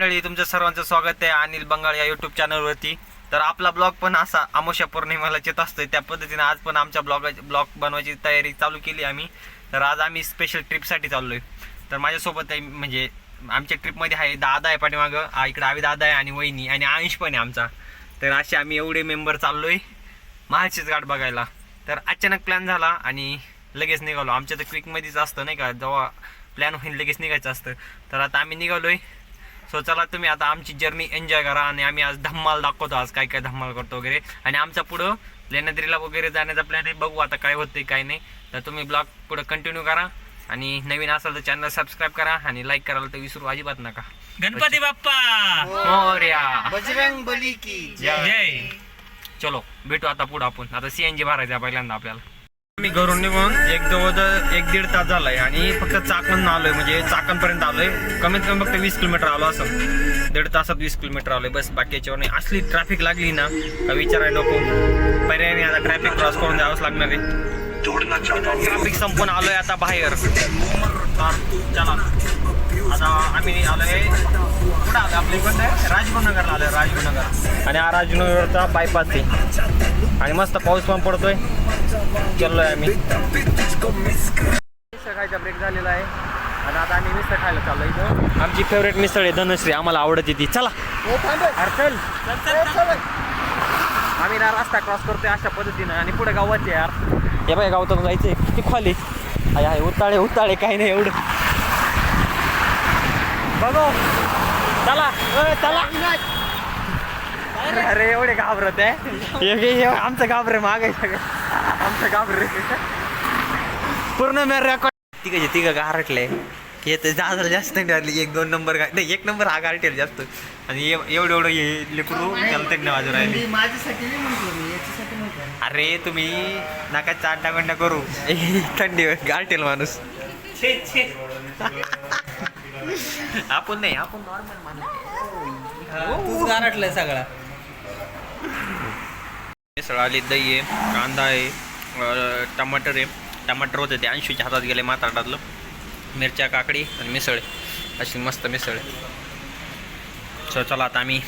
मंडळी तुमचं सर्वांचं स्वागत आहे अनिल बंगाळ या युट्यूब चॅनलवरती तर आपला ब्लॉग पण असा अमावस्या पौर्णिमेला येत असतोय. त्या पद्धतीने आज पण आमच्या ब्लॉग ब्लॉग बनवायची तयारी चालू केली आम्ही. तर आज आम्ही स्पेशल ट्रिपसाठी चाललो आहे तर माझ्यासोबत आहे म्हणजे आमच्या ट्रिपमध्ये आहे दादा आहे पाठीमागं. इकडे आवी दादा आहे आणि वहिनी आणि अंश पण आहे आमचा. तर असे आम्ही एवढे मेंबर चाललो आहे महाशीच घाट बघायला. तर अचानक प्लॅन झाला आणि लगेच निघालो. आमच्या तर क्विकमध्येच असतं नाही का? जेव्हा प्लॅन होईल लगेच निघायचं असतं. तर आता आम्ही निघालो आहे सो चला तुम्ही आता आमची जर्नी एन्जॉय करा आणि आम्ही आज धम्माल दाखवतो आज काय काय धम्माल करतो वगैरे. आणि आमचा पुढं लेण्याद्रीला वगैरे जाण्याचा प्लॅन आहे. बघू आता काय होतंय काय नाही. तर तुम्ही ब्लॉग पुढं कंटिन्यू करा. आणि नवीन असाल तर चॅनल सबस्क्राईब करा आणि लाईक करायला तर विसरू अजिबात नका. गणपती बाप्पा! मोरया! बजरंग बली की जय! चलो भेटू आता पुढं आपण. आता सीएनजी भरायचा पहिल्यांदा आपल्याला. मी घरून निघून एक जवळ एक दीड तास झालाय आणि फक्त चाकण आलोय म्हणजे चाकणपर्यंत आलोय. कमीत कमी फक्त वीस किलोमीटर आलो असं. दीड तासात वीस किलोमीटर आलोय बस बाकी याच्यावर नाही. असली ट्रॅफिक लागली ना का विचाराय नको. पर्याय नाही आता ट्रॅफिक क्रॉस करून द्यावंच लागणार आहे. ट्रॅफिक संपून आलोय आता बाहेर. चला. आता आम्ही आलोय कुठं आलो आपल्या इकडं? राजगुरुनगरला आलोय राजगुरुनगर. आणि हा राजगुरुनगरचा बायपास आहे. आणि मस्त पाऊस पण पडतोय. चाललोय आम्ही. सकाळचा ब्रेक झालेला आहे. आणि आता आम्ही मिसळ खायला चाललो इथं. आमची फेवरेट मिसळ आहे धनश्री आम्हाला आवडते ती. चला. अरे चल. आम्ही ना रस्ता क्रॉस करतोय अशा पद्धतीनं आणि पुढे गावाचे यार. हे बाय गावातून जायचंय. किती खाली. आहे आहे उताळे उताळे काही नाही एवढं. बघो. चला. चला. अरे एवढे घाबरत आहे. आमचं घाबरे माग घाबरे पूर्ण मी रेकॉर्ड तिघ तिघ गारटले की ते जास्त जास्त नाही एक दोन नंबर नाही एक नंबर हा गारटेल जास्त. आणि एव- एवढं एवढं हे लेकरू त्याला थंड वाजू राहिली. माझ्यासाठी नाही म्हटलं मी याच्यासाठी म्हटलं. अरे तुम्ही नका चांडा गंडा करू. थंडी गारटेल माणूस. आपण नाही आपण नॉर्मल तू गारटलाय सगळा. मिसळ आली दही आहे कांदा आहे. टमाटर आहे. टमाटर होते ते ऐंशीच्या हातात गेले माताटातलं मिरच्या काकडी आणि मिसळ. अशी मस्त मिसळ सो चला आता आम्ही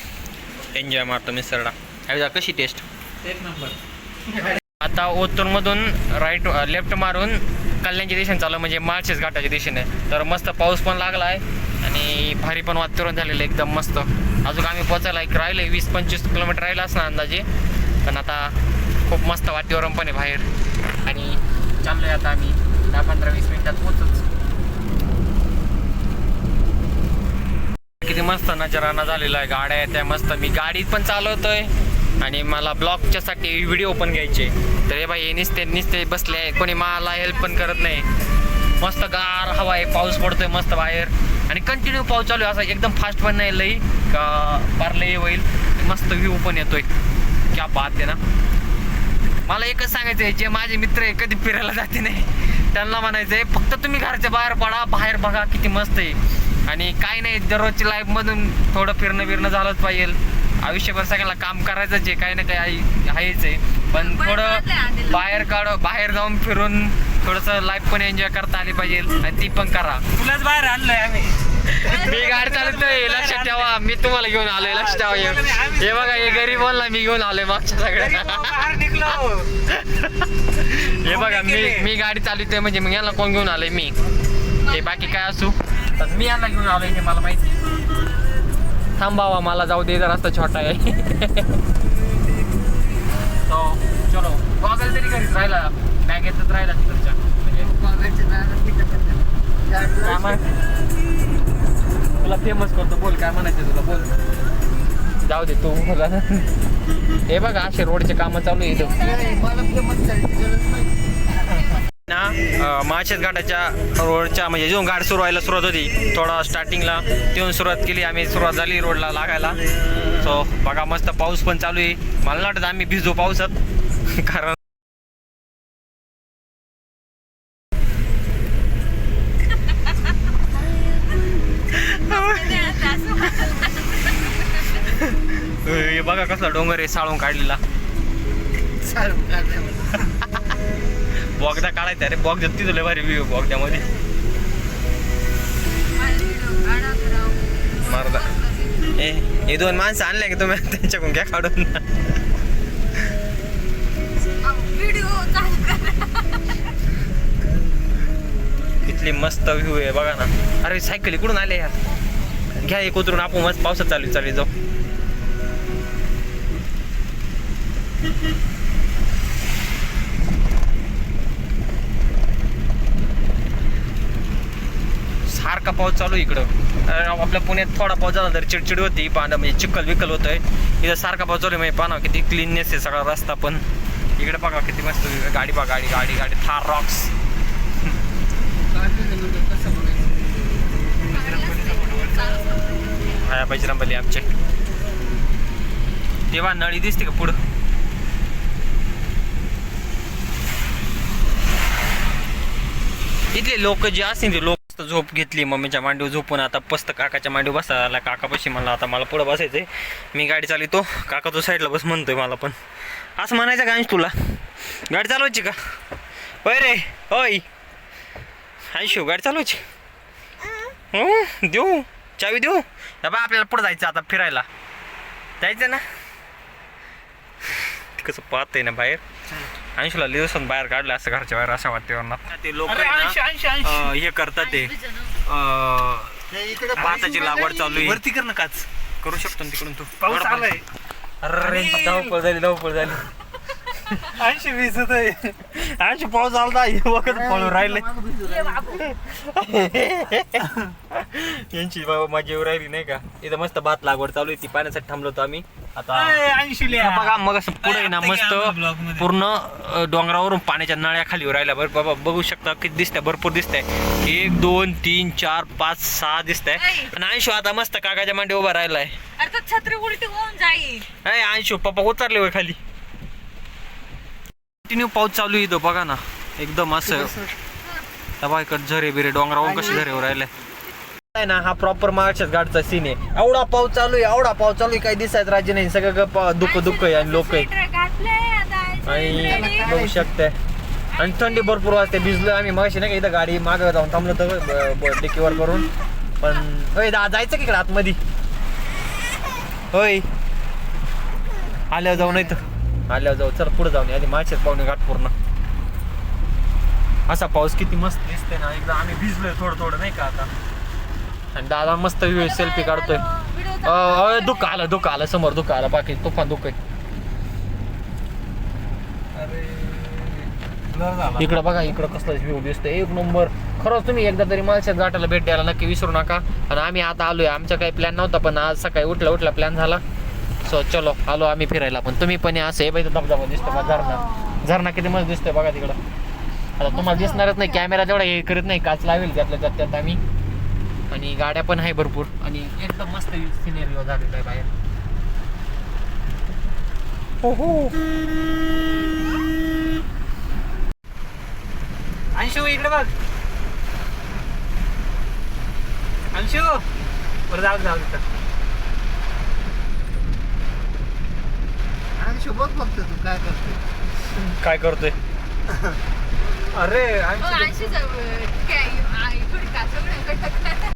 एन्जॉय मारतो मिसळला. अरे कशी टेस्ट एक नंबर आता ओतूरमधून राईट लेफ्ट मारून कल्याणच्या दिशेने चालू म्हणजे माळशेज घाटाच्या दिशेने. तर मस्त पाऊस पण लागला आहे आणि भारी पण वातावरण झालेलं आहे एकदम मस्त. अजून आम्ही पोचायला एक राहिलं वीस पंचवीस किलोमीटर राहिलं असणार अंदाजे. पण आता खूप मस्त वातावरण पण आहे बाहेर. आणि चाललोय आता आम्ही. दहा पंधरा वीस मिनिटात पोहोचच. किती मस्त नजराना झालेला आहे. गाड्या आहेत त्या मस्त. मी गाडीत पण चालवतोय. आणि मला ब्लॉगच्या साठी व्हिडिओ पण घ्यायचे. तर हे बाई हे निसते निसते बसले आहे. कोणी मला हेल्प पण करत नाही. मस्त गार हवा आहे. पाऊस पडतोय मस्त बाहेर. आणि कंटिन्यू पाऊस चालू आहे. असा एकदम फास्ट पण नाही लई का पार लई होईल. मस्त व्ह्यू पण येतोय. क्या बात आहे ना? मला एकच सांगायचं आहे जे माझे मित्र आहे कधी फिरायला जाते नाही. त्यांना म्हणायचं आहे फक्त तुम्ही घरच्या बाहेर पडा बाहेर बघा किती मस्त आहे. आणि काय नाही दररोजच्या लाईफमधून थोडं फिरणं फिरणं झालंच पाहिजे. आयुष्यभर सगळ्यांना काम करायचंच आहे काही ना काही आहे- आहेच आहे. पण थोडं बाहेर काढ बाहेर जाऊन फिरून थोडंसं लाईफ पण एन्जॉय करता आली पाहिजे आणि ती पण करा. तुलाच बाहेर आणलंय आम्ही. मी गाडी चालवतोय लक्षात ठेवा. मी तुम्हाला घेऊन आलोय लक्षात ठेवा हे- हे बघा हे गरीब बोलला मी घेऊन आलोय मागच्या सगळ्या. हे बघा मी मी गाडी चालवतोय म्हणजे मग याला कोण घेऊन आलोय मी? हे बाकी काय असू? पण मी याला घेऊन आलोय हे मला माहिती थांबावा मला जाऊ दे रस्ता छोटा आहे. चलो गॉगल तरी घरीच राहिला. बॅगेतच राहिला तिकडच्या. म्हणजे तुला फेमस करतो बोल काय म्हणायचं तुला बोल. जाऊ दे तू बोला. ना हे बघा असे रोडचे कामं चालू आहे इथं. ना माळशेज घाटाच्या रोडच्या म्हणजे जो गाड सुरू व्हायला सुरुवात होती. थोडा स्टार्टिंगला तिथून सुरुवात केली आम्ही सुरुवात झाली रोडला लागायला. सो बघा मस्त पाऊस पण चालू आहे. मला वाटत आम्ही भिजू पावसात. कारण हे बघा कसला डोंगर आहे साळून काढलेला. बॉगदा काढायचा अरे बॉग तिथं लय भारी व्ह्यू बॉगद्यामध्ये. मारदा ए हे दोन माणसं आणले की तुम्ही? त्यांच्याकडून घ्या काढून. कितली मस्त व्ह्यू आहे बघा ना. अरे सायकल इकडून आले यार घ्या एक उतरून आपण मस्त पावसात चालू चालू जाऊ. सारखा पाऊस चालू इकडं. आपल्या पुण्यात थोडा पाऊस झाला तर चिडचिड होती पाहणं म्हणजे चिखल विकल होतोय. इथं सारखा पाऊस चालू आहे म्हणजे पाना किती क्लीननेस आहे सगळा रस्ता पण. इकडे बघा किती मस्त गाडी बघा गाडी गाडी गाडी थार रॉक्स बजरंबली आमचे. तेव्हा नळी दिसते का पुढं? इथले लोक जे असतील ते लोक झोप घेतली मम्मीच्या मांडीवर झोपून आता पस्त काकाच्या मांडीवर बसायला. काकापाशी म्हणला आता मला पुढं बसायचंय. मी गाडी चालवतो. काका तो साईडला बस म्हणतोय मला पण. असं म्हणायचं का अंश तुला? गाडी चालवायची का? होय रे होय. आयशो गाडी चालवायची? हो देऊ. चावी देऊ. या बा आपल्याला पुढं जायचं आता फिरायला. जायचं ना? कसं पाहतंय ना बाहेर. ऐंशीला दिवसात बाहेर काढलं असं घरच्या बाहेर अशा वातावरणात ते लोक हे करतात ते. अं, इकडे भाताची लागवड चालू आहे. वरती कर ना काच. करू शकतो ना तिकडून तू. पाऊस बरोबर. आलाय. अरे. धावपळ झाली धावपळ झाली. ऐंशी वीस ऐंशी पाऊस हे बघत पळून राहिले. यांची बाबा. माझी येऊ राहिली नाही का? इथं मस्त भात लागवड चालू आहे. ती पाण्यासाठी थांबलो होतो आम्ही. आता ऐंशी हा बघा मग असं पुढे ना मस्त. पूर्ण डोंगरावरून पाण्याच्या नळ्या खाली राहिल्या बरं बाबा बघू शकता किती दिसतंय. भरपूर दिसतंय. एक दोन तीन चार पाच सहा दिसतंय. आणि अंशू आता मस्त काकाच्या मांडी उभा राहिलाय. छत्री उलटी होऊन जाईल. अंशू पप्पा उतरले होय खाली. कंटिन्यू पाऊस चालू आहे इथं बघा ना. एकदम असं. दबा इकडे झरे बिरे डोंगरावरून कसे झरे राहिले. आहे ना हा प्रॉपर महाराष्ट्रात गाडचा सीन आहे. एवढा पाऊस चालू आहे एवढा पाऊस चालू आहे काही दिसायचं राज्य नाही. सगळं प- दुःख दुःख आहे आणि लोक आहे आणि बघू शकते आणि थंडी भरपूर वाजते भिजलो आम्ही. मगाशी नाही का इथं गाडी मागं जाऊन थांबलो तर डिकीवर करून. पण होय दा जायचं की इकडे आतमध्ये? होय. आल्यावर जाऊ नाही तर आल्यावर जाऊ चल पुढे जाऊन आधी मागच्यात पाहुणे घाट पूर्ण. असा पाऊस किती मस्त दिसतोय ना एकदा आम्ही भिजलोय थोडं थोडं नाही का आता. आणि दादा मस्त सेल्फी काढतोय. अ, दुःख आलं दुःख आलं समोर दुःख आलं बाकी तुफान दुःख आहे. इकडं बघा इकडं कसला व्ह्यू दिसतोय. एक नंबर. खरंच तुम्ही एकदा तरी मालशेत घाटाला भेट द्यायला नक्की विसरू नका. आणि आम्ही आता आलोय. आमचा काही प्लॅन नव्हता पण आज सकाळी उठला उठला प्लॅन झाला. असं चलो आलो आम्ही फिरायला पण. तुम्ही पण असं हे बाई धबधबा दिसतो बघा झरणा झरणा किती मस्त दिसतोय बघा तिकडं. आता तुम्हाला दिसणारच नाही कॅमेरा जेवढा हे करत नाही काच लावेल त्यातल्या त्यात त्यात आम्ही. आणि गाड्या पण आहे भरपूर. आणि एकदम मस्त सिनेरिओ झालेला आहे बाहेर. हो अंशू इकडे बघ. अंशू. बरं जाऊ जाऊ शोभत फक्त तू काय करते काय करतोय? अरे हो, अंशू जवळ काय आई थोडी कासवड